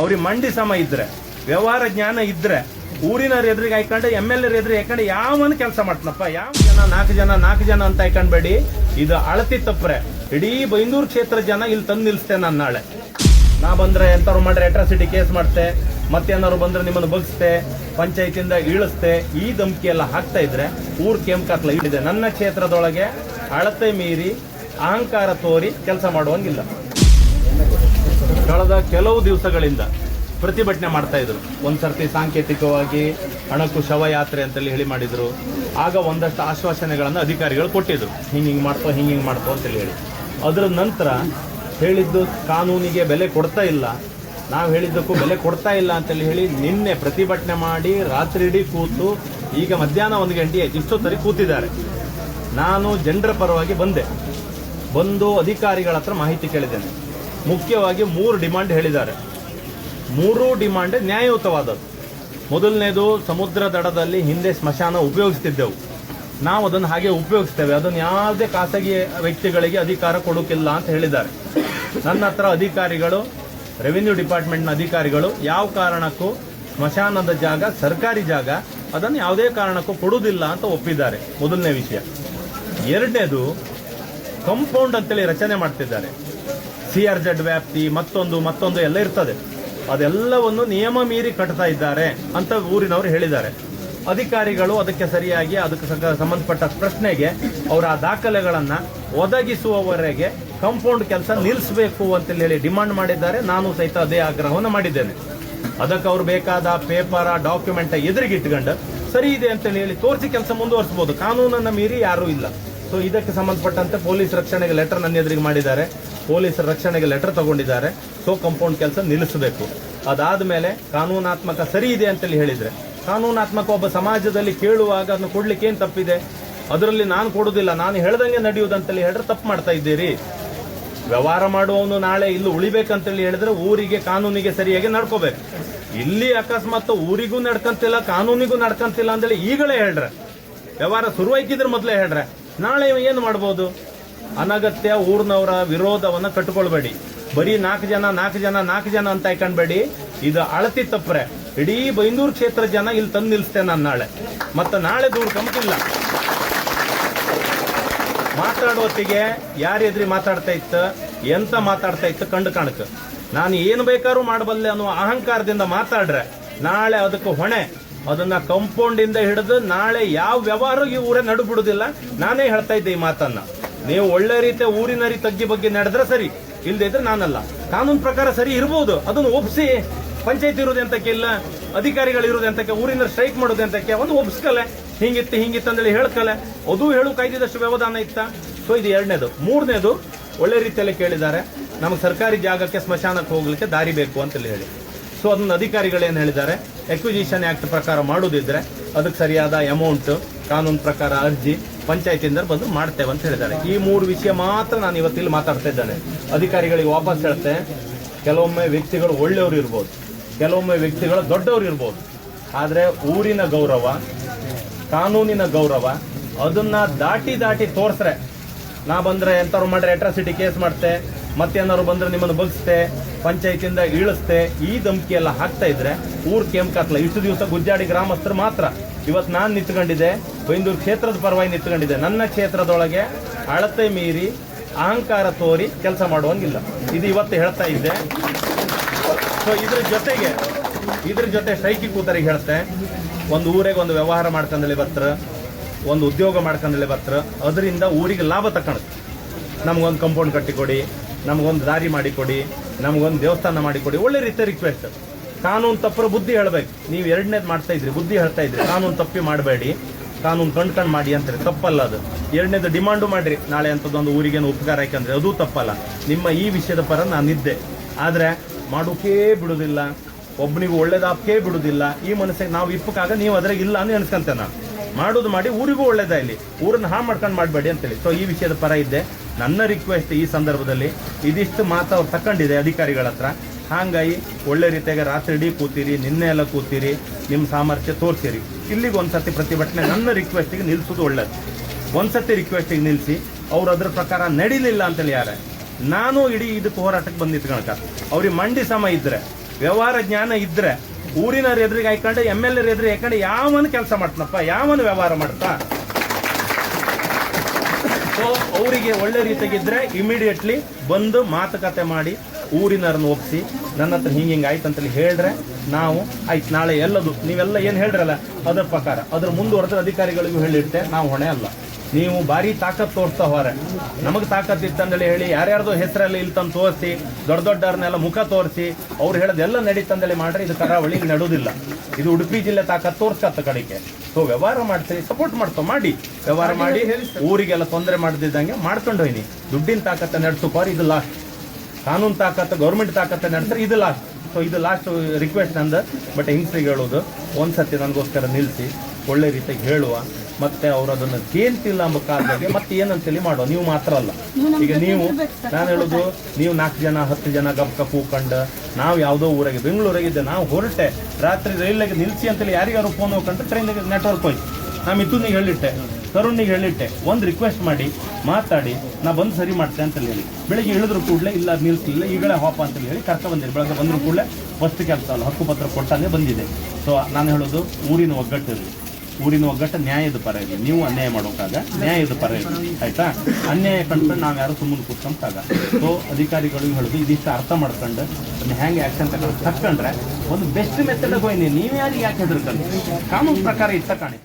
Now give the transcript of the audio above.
ಅವ್ರಿಗೆ ಮಂಡಿ ಸಮ ಇದ್ರೆ, ವ್ಯವಹಾರ ಜ್ಞಾನ ಇದ್ರೆ, ಊರಿನವ್ರ ಎದುರಿಗೆ ಹಾಕೊಂಡೆ ಎಂ ಎಲ್ ಎರ್ ಎದುರಿಗೆ ಹಾಕೊಂಡು ಯಾವನು ಕೆಲಸ ಮಾಡ್ತನಪ್ಪ? ಯಾವ ಜನ, ನಾಲ್ಕು ಜನ ನಾಲ್ಕು ಜನ ಅಂತ ಹಾಕೊಂಡ್ಬೇಡಿ ಇದು ಅಳತಿ ತಪ್ಪರೆ. ಇಡೀ ಬೈಂದೂರು ಕ್ಷೇತ್ರ ಜನ ಇಲ್ಲಿ ತಂದು ನಿಲ್ಲಿಸ್ತೇನೆ ನಾನು ನಾಳೆ. ನಾ ಬಂದ್ರೆ ಎಂಥವ್ರು ಮಾಡ್ರೆ ಅಟ್ರಾಸಿಟಿ ಕೇಸ್ ಮಾಡ್ತೆ, ಮತ್ತೇನಾದ್ರು ಬಂದ್ರೆ ನಿಮ್ಮನ್ನು ಬಗ್ಸ್ತೆ ಪಂಚಾಯಿತಿಯಿಂದ ಇಳಿಸ್ತೆ, ಈ ಧಮಕಿ ಎಲ್ಲ ಹಾಕ್ತಾ ಇದ್ರೆ ಊರ್ ಕೆಂಕಾತ್ಲ ಇದೆ ನನ್ನ ಕ್ಷೇತ್ರದೊಳಗೆ ಅಳತೆ ಮೀರಿ, ಅಹಂಕಾರ ತೋರಿ ಕೆಲಸ ಮಾಡುವಂಗಿಲ್ಲ. ಕಳೆದ ಕೆಲವು ದಿವಸಗಳಿಂದ ಪ್ರತಿಭಟನೆ ಮಾಡ್ತಾ ಇದ್ರು. ಒಂದ್ಸರ್ತಿ ಸಾಂಕೇತಿಕವಾಗಿ ಹಣಕ್ಕೂ ಶವಯಾತ್ರೆ ಅಂತೇಳಿ ಹೇಳಿ ಮಾಡಿದ್ರು. ಆಗ ಒಂದಷ್ಟು ಆಶ್ವಾಸನೆಗಳನ್ನು ಅಧಿಕಾರಿಗಳು ಕೊಟ್ಟಿದ್ರು. ಹಿಂಗೆ ಹಿಂಗೆ ಮಾಡ್ತೋ ಹಿಂಗೆ ಹಿಂಗೆ ಮಾಡ್ತೋ ಅಂತೇಳಿ ಹೇಳಿ. ಅದರ ನಂತರ ಹೇಳಿದ್ದು ಕಾನೂನಿಗೆ ಬೆಲೆ ಕೊಡ್ತಾ ಇಲ್ಲ. ನಾವು ಹೇಳಿದ್ದಕ್ಕೂ ಬೆಲೆ ಕೊಡ್ತಾ ಇಲ್ಲ ಅಂತೇಳಿ ಹೇಳಿ ನಿನ್ನೆ ಪ್ರತಿಭಟನೆ ಮಾಡಿ ರಾತ್ರಿ ಇಡೀ ಕೂತು ಈಗ ಮಧ್ಯಾಹ್ನ ಒಂದು ಗಂಟೆ ಇಷ್ಟೋ ಇಷ್ಟೊತ್ತರಿ ಕೂತಿದ್ದಾರೆ. ನಾನು ಜನರ ಪರವಾಗಿ ಬಂದೆ. ಬಂದು ಅಧಿಕಾರಿಗಳ ಹತ್ರ ಮಾಹಿತಿ ಕೇಳಿದ್ದೇನೆ. ಮುಖ್ಯವಾಗಿ ಮೂರು ಡಿಮಾಂಡ್ ಹೇಳಿದ್ದಾರೆ. ಮೂರೂ ಡಿಮಾಂಡ್ ನ್ಯಾಯಯುತವಾದದ್ದು. ಮೊದಲನೇದು, ಸಮುದ್ರ ದಡದಲ್ಲಿ ಹಿಂದೆ ಸ್ಮಶಾನ ಉಪಯೋಗಿಸ್ತಿದ್ದೆವು. ನಾವು ಅದನ್ನು ಹಾಗೆ ಉಪಯೋಗಿಸ್ತೇವೆ. ಅದನ್ನು ಯಾವುದೇ ಖಾಸಗಿ ವ್ಯಕ್ತಿಗಳಿಗೆ ಅಧಿಕಾರ ಕೊಡೋಕ್ಕಿಲ್ಲ ಅಂತ ಹೇಳಿದ್ದಾರೆ. ನನ್ನ ಹತ್ರ ಅಧಿಕಾರಿಗಳು, ರೆವಿನ್ಯೂ ಡಿಪಾರ್ಟ್ಮೆಂಟ್ನ ಅಧಿಕಾರಿಗಳು, ಯಾವ ಕಾರಣಕ್ಕೂ ಸ್ಮಶಾನದ ಜಾಗ, ಸರ್ಕಾರಿ ಜಾಗ, ಅದನ್ನು ಯಾವುದೇ ಕಾರಣಕ್ಕೂ ಕೊಡುವುದಿಲ್ಲ ಅಂತ ಒಪ್ಪಿದ್ದಾರೆ. ಮೊದಲನೇ ವಿಷಯ. ಎರಡನೇದು, ಕಂಪೌಂಡ್ ಅಂತೇಳಿ ರಚನೆ ಮಾಡ್ತಿದ್ದಾರೆ. ಸಿ ಆರ್ ಜೆಡ್ ವ್ಯಾಪ್ತಿ, ಮತ್ತೊಂದು ಮತ್ತೊಂದು ಎಲ್ಲ ಇರ್ತದೆ. ಅದೆಲ್ಲವನ್ನು ನಿಯಮ ಮೀರಿ ಕಟ್ತಾ ಇದ್ದಾರೆ ಅಂತ ಊರಿನವರು ಹೇಳಿದ್ದಾರೆ. ಅಧಿಕಾರಿಗಳು ಅದಕ್ಕೆ ಸರಿಯಾಗಿ ಅದಕ್ಕೆ ಸಂಬಂಧಪಟ್ಟ ಪ್ರಶ್ನೆಗೆ ಅವರ ಆ ದಾಖಲೆಗಳನ್ನ ಒದಗಿಸುವವರೆಗೆ ಕಂಪೌಂಡ್ ಕೆಲಸ ನಿಲ್ಲಿಸಬೇಕು ಅಂತ ಹೇಳಿ ಡಿಮಾಂಡ್ ಮಾಡಿದ್ದಾರೆ. ನಾನು ಸಹಿತ ಅದೇ ಆಗ್ರಹವನ್ನು ಮಾಡಿದ್ದೇನೆ. ಅದಕ್ಕೆ ಅವ್ರು ಬೇಕಾದ ಪೇಪರ ಡಾಕ್ಯುಮೆಂಟ್ ಎದುರಿಗಿಟ್ಕೊಂಡು ಸರಿ ಇದೆ ಅಂತ ಹೇಳಿ ತೋರಿಸಿ ಕೆಲಸ ಮುಂದುವರಿಸಬಹುದು ಕಾನೂನನ್ನ ಮೀರಿ ಯಾರೂ ಇಲ್ಲ. ಸೊ ಇದಕ್ಕೆ ಸಂಬಂಧಪಟ್ಟಂತೆ ಪೊಲೀಸ್ ರಕ್ಷಣೆಗೆ ಲೆಟರ್ ನನ್ನ ಎದುರಿಗೆ ಮಾಡಿದ್ದಾರೆ. ಪೊಲೀಸರ ರಕ್ಷಣೆಗೆ ಲೆಟರ್ ತಗೊಂಡಿದ್ದಾರೆ. ಸೊ ಕಂಪೌಂಡ್ ಕೆಲಸ ನಿಲ್ಲಿಸಬೇಕು. ಅದಾದ ಮೇಲೆ ಕಾನೂನಾತ್ಮಕ ಸರಿ ಇದೆ ಅಂತೇಳಿ ಹೇಳಿದ್ರೆ, ಕಾನೂನಾತ್ಮಕ ಒಬ್ಬ ಸಮಾಜದಲ್ಲಿ ಕೇಳುವಾಗ ಅದನ್ನು ಕೊಡ್ಲಿಕ್ಕೆ ಏನು ತಪ್ಪಿದೆ? ಅದರಲ್ಲಿ ನಾನು ಕೊಡುದಿಲ್ಲ, ನಾನು ಹೇಳ್ದಂಗೆ ನಡೆಯುವುದಂತೇಳಿ ಹೇಳಿದ್ರೆ ತಪ್ಪು ಮಾಡ್ತಾ ಇದ್ದೀರಿ. ವ್ಯವಹಾರ ಮಾಡುವವನು ನಾಳೆ ಇಲ್ಲಿ ಉಳಿಬೇಕಂತೇಳಿ ಹೇಳಿದ್ರೆ ಊರಿಗೆ, ಕಾನೂನಿಗೆ ಸರಿಯಾಗಿ ನಡ್ಕೋಬೇಕು. ಇಲ್ಲಿ ಅಕಸ್ಮಾತ್ ಊರಿಗೂ ನಡ್ಕಂತಿಲ್ಲ, ಕಾನೂನಿಗೂ ನಡ್ಕಂತಿಲ್ಲ ಅಂತೇಳಿ ಈಗಲೇ ಹೇಳ್ರೆ. ವ್ಯವಹಾರ ಶುರುವಾಯ್ತಿದ್ರೆ ಮೊದಲೇ ಹೇಳ್ರೆ. ನಾಳೆ ಏನು ಮಾಡ್ಬೋದು? ಅನಗತ್ಯ ಊರ್ನವರ ವಿರೋಧವನ್ನ ಕಟ್ಕೊಳ್ಬೇಡಿ. ಬರೀ ನಾಲ್ಕು ಜನ ನಾಲ್ಕು ಜನ ನಾಲ್ಕು ಜನ ಅಂತ ಹಾಕೊಂಡ್ಬೇಡಿ ಇದು ಅಳತಿ ತಪ್ಪರೆ. ಇಡೀ ಬೈಂದೂರು ಕ್ಷೇತ್ರ ಜನ ಇಲ್ಲಿ ತಂದು ನಿಲ್ಲಿಸ್ತೇನೆ ನಾನು ನಾಳೆ. ಮತ್ತೆ ನಾಳೆ ದೂರ ಕಮಕಿಲ್ಲ ಮಾತಾಡೋತ್ತಿಗೆ ಯಾರ ಎದ್ರಿ ಮಾತಾಡ್ತಾ ಇತ್ತು? ಎಂತ ಮಾತಾಡ್ತಾ ಇತ್ತು ಕಂಡು ಕಾಣಕ್ಕೆ ನಾನು ಏನು ಬೇಕಾದ್ರೂ ಮಾಡಬಲ್ಲೆ ಅನ್ನೋ ಅಹಂಕಾರದಿಂದ ಮಾತಾಡ್ರೆ. ನಾಳೆ ಅದಕ್ಕೆ ಹೊಣೆ. ಅದನ್ನ ಕಂಪೌಂಡಿಂದ ಹಿಡಿದು ನಾಳೆ ಯಾವ ವ್ಯವಹಾರ ಈ ಊರೇ ನಡು ಬಿಡುದಿಲ್ಲ ನಾನೇ ಹೇಳ್ತಾ ಇದ್ದೆ ಈ ಮಾತನ್ನ. ನೀವು ಒಳ್ಳೆ ರೀತಿಯ ಊರಿನ ರೀತಿ ತಗ್ಗಿ ಬಗ್ಗೆ ನಡೆದ್ರೆ ಸರಿ, ಇಲ್ದೇ ಇದ್ರೆ ನಾನಲ್ಲ. ಕಾನೂನು ಪ್ರಕಾರ ಸರಿ ಇರ್ಬೋದು, ಅದನ್ನು ಒಪ್ಪಿಸಿ ಪಂಚಾಯತ್ ಇರೋದು ಎಂತಕ್ಕೆ ಇಲ್ಲ ಅಧಿಕಾರಿಗಳು ಇರೋದು ಎಂತಕ್ಕೆ ಊರಿನ ಸ್ಟ್ರೈಕ್ ಮಾಡೋದು ಎಂತಕ್ಕೆ ಒಂದು ಒಪ್ಸ್ಕಲೆ. ಹಿಂಗಿತ್ತು ಹಿಂಗಿತ್ತು ಅಂತೇಳಿ ಹೇಳ್ಕಲೆ. ಅದು ಹೇಳು ಕಾಯ್ದಿದಷ್ಟು ವ್ಯವಧಾನ ಇತ್ತ? ಸೊ ಇದು ಎರಡನೇದು. ಮೂರನೇದು, ಒಳ್ಳೆ ರೀತಿಯಲ್ಲಿ ಕೇಳಿದ್ದಾರೆ, ನಮಗೆ ಸರ್ಕಾರಿ ಜಾಗಕ್ಕೆ ಸ್ಮಶಾನಕ್ಕೆ ಹೋಗ್ಲಿಕ್ಕೆ ದಾರಿ ಬೇಕು ಅಂತೇಳಿ ಹೇಳಿ. ಸೊ ಅದನ್ನ ಅಧಿಕಾರಿಗಳು ಏನು ಹೇಳಿದ್ದಾರೆ? ಎಕ್ವಿಜಿಷನ್ ಆಕ್ಟ್ ಪ್ರಕಾರ ಮಾಡೋದಿದ್ರೆ, ಅದಕ್ಕೆ ಸರಿಯಾದ ಅಮೌಂಟ್ ಕಾನೂನು ಪ್ರಕಾರ ಅರ್ಜಿ ಪಂಚಾಯತಿಂದ ಬಂದು ಮಾಡ್ತೇವೆ ಅಂತ ಹೇಳಿದ್ದಾರೆ. ಈ ಮೂರು ವಿಷಯ ಮಾತ್ರ ನಾನು ಇವತ್ತಿಲ್ಲಿ ಮಾತಾಡ್ತಾ ಇದ್ದೇನೆ. ಅಧಿಕಾರಿಗಳಿಗೆ ವಾಪಸ್ ಹೇಳ್ತೆ. ಕೆಲವೊಮ್ಮೆ ವ್ಯಕ್ತಿಗಳು ಒಳ್ಳೆಯವರು ಇರ್ಬೋದು. ಕೆಲವೊಮ್ಮೆ ವ್ಯಕ್ತಿಗಳು ದೊಡ್ಡವರು ಇರ್ಬೋದು. ಆದರೆ ಊರಿನ ಗೌರವ, ಕಾನೂನಿನ ಗೌರವ, ಅದನ್ನ ದಾಟಿ ದಾಟಿ ತೋರಿಸ್ರೆ. ನಾ ಬಂದ್ರೆ ಎಂಥವ್ರು ಮಾಡ್ರೆ ಅಟ್ರಾಸಿಟಿ ಕೇಸ್ ಮಾಡ್ತೆ. ಮತ್ತೇನಾದ್ರು ಬಂದ್ರೆ ನಿಮ್ಮನ್ನು ಬಗ್ಸ್ತೆ ಪಂಚಾಯತಿಯಿಂದ ಇಳಿಸ್ತೆ. ಈ ಧಮಕಿ ಎಲ್ಲ ಹಾಕ್ತಾ ಇದ್ರೆ ಊರ್ ಕತ್ಲ. ಇಷ್ಟು ದಿವಸ ಗುಜ್ಜಾಡಿ ಗ್ರಾಮಸ್ಥರು ಮಾತ್ರ. ಇವತ್ತು ನಾನು ನಿಂತ್ಕೊಂಡಿದ್ದೆ. ಬೈಂದೂರು ಕ್ಷೇತ್ರದ ಪರವಾಗಿ ನಿಂತ್ಕೊಂಡಿದೆ. ನನ್ನ ಕ್ಷೇತ್ರದೊಳಗೆ ಅಳತೆ ಮೀರಿ ಅಹಂಕಾರ ತೋರಿ ಕೆಲಸ ಮಾಡುವಂಗಿಲ್ಲ. ಇದು ಇವತ್ತು ಹೇಳ್ತಾ ಇದ್ದೆ. ಸೊ ಇದ್ರ ಜೊತೆಗೆ, ಇದ್ರ ಜೊತೆ ಸ್ಟ್ರೈಕಿ ಕೂತರಿಗೆ ಹೇಳ್ತೆ. ಒಂದು ಊರಿಗೆ ಒಂದು ವ್ಯವಹಾರ ಮಾಡ್ಕೊಂಡಲ್ಲಿ ಬತ್ರ ಒಂದು ಉದ್ಯೋಗ ಮಾಡ್ಕೊಂಡಲ್ಲಿ ಬತ್ರ ಅದರಿಂದ ಊರಿಗೆ ಲಾಭ ತಕೊಳಕ್ ನಮ್ಗೊಂದು ಕಂಪೌಂಡ್ ಕಟ್ಟಿಕೊಡಿ, ನಮಗೊಂದು ದಾರಿ ಮಾಡಿಕೊಡಿ, ನಮಗೊಂದು ದೇವಸ್ಥಾನ ಮಾಡಿಕೊಡಿ, ಒಳ್ಳೆ ರೀತಿಯ ರಿಕ್ವೆಸ್ಟ್ ಕಾನೂನು ತಪ್ಪರ ಬುದ್ಧಿ ಹೇಳ್ಬೇಕು. ನೀವು ಎರಡನೇದು ಮಾಡ್ತಾ ಇದ್ರಿ, ಬುದ್ಧಿ ಹೇಳ್ತಾ ಇದ್ರಿ. ಕಾನೂನು ತಪ್ಪಿ ಮಾಡಬೇಡಿ. ಕಾನೂನು ಕಂಡ್ಕಂಡ್ ಮಾಡಿ ಅಂತಾರೆ ತಪ್ಪಲ್ಲ ಅದು. ಎರಡನೇದು ಡಿಮಾಂಡು ಮಾಡಿರಿ. ನಾಳೆ ಅಂಥದ್ದೊಂದು ಊರಿಗೇನು ಉಪಕಾರ ಯಾಕಂದರೆ ಅದು ತಪ್ಪಲ್ಲ. ನಿಮ್ಮ ಈ ವಿಷಯದ ಪರ ನಾನಿದ್ದೆ ಆದರೆ ಮಾಡೋಕೇ ಬಿಡೋದಿಲ್ಲ. ಒಬ್ಬನಿಗೂ ಒಳ್ಳೇದಾಪಕ್ಕೆ ಬಿಡೋದಿಲ್ಲ. ಈ ಮನಸ್ಸಿಗೆ ನಾವು ಇಪ್ಪಕ್ಕಾಗ ನೀವು ಅದ್ರಾಗ ಇಲ್ಲ ಅಂತ ಅನ್ಸ್ಕೊಂತೆ ನಾನು. ಮಾಡೋದು ಮಾಡಿ ಊರಿಗೂ ಒಳ್ಳೇದಾ ಇಲ್ಲಿ? ಊರನ್ನ ಹಾ ಮಾಡ್ಕೊಂಡು ಮಾಡಬೇಡಿ ಅಂತೇಳಿ. ಸೊ ಈ ವಿಷಯದ ಪರ ಇದ್ದೆ. ನನ್ನ ರಿಕ್ವೆಸ್ಟ್ ಈ ಸಂದರ್ಭದಲ್ಲಿ ಇದಿಷ್ಟು ಮಾತು ಅವ್ರು ತಕೊಂಡಿದೆ ಅಧಿಕಾರಿಗಳ ಹತ್ರ ಹಾಗಾಗಿ ಒಳ್ಳೆ ರೀತಿಯಾಗಿ ರಾತ್ರಿ ಇಡೀ ಕೂತೀರಿ, ನಿನ್ನೆ ಎಲ್ಲ ಕೂತೀರಿ ನಿಮ್ಮ ಸಾಮರ್ಥ್ಯ ತೋರಿಸಿರಿ. ಇಲ್ಲಿಗೆ ಒಂದ್ಸತಿ ಪ್ರತಿಭಟನೆ ನನ್ನ ರಿಕ್ವೆಸ್ಟಿಗೆ ನಿಲ್ಲಿಸೋದು ಒಳ್ಳೇದು. ಒಂದ್ಸತಿ ರಿಕ್ವೆಸ್ಟಿಗೆ ನಿಲ್ಲಿಸಿ ಅವ್ರು ಅದ್ರ ಪ್ರಕಾರ ನಡೀಲಿಲ್ಲ ಅಂತೇಳಿ ಯಾರ, ನಾನು ಇಡೀ ಇದಕ್ಕೆ ಹೋರಾಟಕ್ಕೆ ಬಂದಿತ್ತು ಕಣಕ. ಅವ್ರಿಗೆ ಮಂಡಿ ಸಮ ಇದ್ದರೆ ವ್ಯವಹಾರ ಜ್ಞಾನ ಇದ್ರೆ, ಊರಿನವ್ರ ಎದುರಿಗೆ ಹಾಕೊಂಡು ಎಂ ಎಲ್ ಎರ್ ಎದುರಿಗೆ ಹಾಕೊಂಡು ಯಾವನು ಕೆಲಸ ಮಾಡ್ತಾನಪ್ಪ, ಯಾವನು ವ್ಯವಹಾರ ಮಾಡ್ತಾ? ಸೊ ಅವರಿಗೆ ಒಳ್ಳೆ ರೀತಿಯಾಗಿದ್ರೆ ಇಮಿಡಿಯೇಟ್ಲಿ ಬಂದು ಮಾತುಕತೆ ಮಾಡಿ ಊರಿನವ್ರನ್ನ ಒಪ್ಪಿಸಿ ನನ್ನ ಹತ್ರ ಹಿಂಗೆ ಹಿಂಗೆ ಆಯ್ತು ಅಂತೇಳಿ ಹೇಳ್ರೆ ನಾವು, ಆಯ್ತು, ನಾಳೆ ಎಲ್ಲದು, ನೀವೆಲ್ಲ ಏನು ಹೇಳ್ರಲ್ಲ, ಅದ್ರ ಪ್ರಕಾರ. ಅದ್ರ ಮುಂದುವರೆದ ಅಧಿಕಾರಿಗಳಿಗೂ ಹೇಳಿರ್ತೆ ನಾವು ಹೊಣೆ ಅಲ್ಲ. ನೀವು ಭಾರಿ ತಾಕತ್ ತೋರಿಸ್ತಾ ಹೋರೆ ನಮಗೆ ತಾಕತ್ ಇತ್ತಂದೇಳಿ ಹೇಳಿ, ಯಾರ್ಯಾರ್ದು ಹೆಸರಲ್ಲಿ ಇಲ್ತಂದು ತೋರಿಸಿ, ದೊಡ್ಡ ದೊಡ್ಡವ್ರನ್ನೆಲ್ಲ ಮುಖ ತೋರಿಸಿ, ಅವ್ರು ಹೇಳೋದೆಲ್ಲ ನಡೀತಂದೇಳಿ ಮಾಡ್ರಿ ಇದು ಕರಾವಳಿಗೆ ನಡುವುದಿಲ್ಲ ಇದು ಉಡುಪಿ ಜಿಲ್ಲೆ ತಾಕತ್ ತೋರ್ಸ್ಕತ್ತ ಕಡೆಗೆ. ಸೊ ವ್ಯವಹಾರ ಮಾಡ್ತೀವಿ ಸಪೋರ್ಟ್ ಮಾಡ್ತೋ, ಮಾಡಿ. ವ್ಯವಹಾರ ಮಾಡಿ, ಊರಿಗೆಲ್ಲ ತೊಂದರೆ ಮಾಡದಿದ್ದಂಗೆ ಮಾಡ್ಕೊಂಡು ಹೋಯ್ನಿ. ದುಡ್ಡಿನ ತಾಕತ್ತ ನಡೆಸೋಕೋರು ಇದು ಲಾಸ್ಟ್ ಕಾನೂನು ತಾಕತ್ತ ಗೌರ್ಮೆಂಟ್ ತಾಕತ್ತ ನಡೆಸಿದ್ರೆ ಇದು ಲಾಸ್ಟ್ ಸೊ ಇದು ಲಾಸ್ಟ್ ರಿಕ್ವೆಸ್ಟ್ ನಂದು. ಬಟ್ ಹಿಂಗ್ಸ್ರಿಗೆ ಹೇಳೋದು? ಒಂದ್ಸತಿ ನನಗೋಸ್ಕರ ನಿಲ್ಲಿಸಿ ಒಳ್ಳೆ ರೀತಿಯಾಗಿ ಹೇಳುವ. ಮತ್ತೆ ಅವ್ರು ಅದನ್ನು ಕೇಳ್ತಿಲ್ಲ ಎಂಬ ಕಾರಣಕ್ಕೆ ಮತ್ತೆ ಏನಂತೇಳಿ ಮಾಡುವ. ನೀವು ಮಾತ್ರ ಅಲ್ಲ. ಈಗ ನೀವು ನಾನು ಹೇಳೋದು ನೀವು ನಾಲ್ಕು ಜನ ಹತ್ತು ಜನ ಗಪ್ ಕಪ್ ಕೂಕೊಂಡು ನಾವು ಯಾವುದೋ ಊರಾಗೆ ಬೆಂಗಳೂರಾಗಿದ್ದೆ ನಾವು ಹೊರಟೆ. ರಾತ್ರಿ ರೈಲಿಗೆ ನಿಲ್ಲಿಸಿ ಅಂತೇಳಿ ಯಾರಿಗಾರು ಫೋನ್ ಹೋಗ್ಕೊಂಡ್ರೆ ಟ್ರೈನಿಗೆ ನೆಟ್ವರ್ಕ್ ಹೋಯ್ತು. ನಾ ಮಿಥುನಿಗೆ ಹೇಳಿಟ್ಟೆ ತರುಣಿಗೆ ಹೇಳಿಟ್ಟೆ. ಒಂದು ರಿಕ್ವೆಸ್ಟ್ ಮಾಡಿ ಮಾತಾಡಿ ನಾ ಬಂದು ಸರಿ ಮಾಡ್ತೆ ಅಂತ ಹೇಳಿ. ಬೆಳಿಗ್ಗೆ ಇಳಿದ್ರು ಕೂಡಲೇ, ಇಲ್ಲ ನಿಲ್ಸಲಿಲ್ಲ, ಈಗಲೇ ಹಾಪ ಅಂತ ಹೇಳಿ ಕರ್ಕ ಬಂದಿರಿ ಬೆಳಗ್ಗೆ ಬಂದರೂ ಕೂಡಲೇ ಫಸ್ಟ್ ಕೆಲಸ ಅಲ್ಲ ಹಕ್ಕುಪತ್ರ ಕೊಟ್ಟಾನೆ ಬಂದಿದೆ ಸೊ ನಾನು ಹೇಳೋದು, ಊರಿನ ಒಗ್ಗಟ್ಟು ಇರಲಿ ಊರಿನ ಒಗ್ಗಟ್ಟು ನ್ಯಾಯದ ಪರ ಇರಲಿ. ನೀವು ಅನ್ಯಾಯ ಮಾಡೋಕ್ಕಾಗ ನ್ಯಾಯದ ಪರ ಇರಲಿ. ಆಯ್ತಾ? ಅನ್ಯಾಯ ಕಂಡ್ಕೊಂಡು ನಾವು ಯಾರು ಸುಮ್ಮನೆ ಕೂತ್ಕೊಂತಾಗ. ಸೊ ಅಧಿಕಾರಿಗಳಿಗೆ ಹೇಳೋದು, ಇದಿಷ್ಟು ಅರ್ಥ ಮಾಡ್ಕೊಂಡು, ಅದನ್ನ ಹೆಂಗೆ ಆ್ಯಕ್ಷನ್ ತಗೊಂಡು ತಕ್ಕಂಡ್ರೆ, ಒಂದು ಬೆಸ್ಟ್ ಮೆಥಡ್ ಹೋಯ್ನಿ. ನೀವು ಯಾರಿಗೆ ಯಾಕೆ ಹೆದರ್ಕೊಂಡು ಕಾನೂನು ಪ್ರಕಾರ ಇತ್ತ ಕಾಣಿ.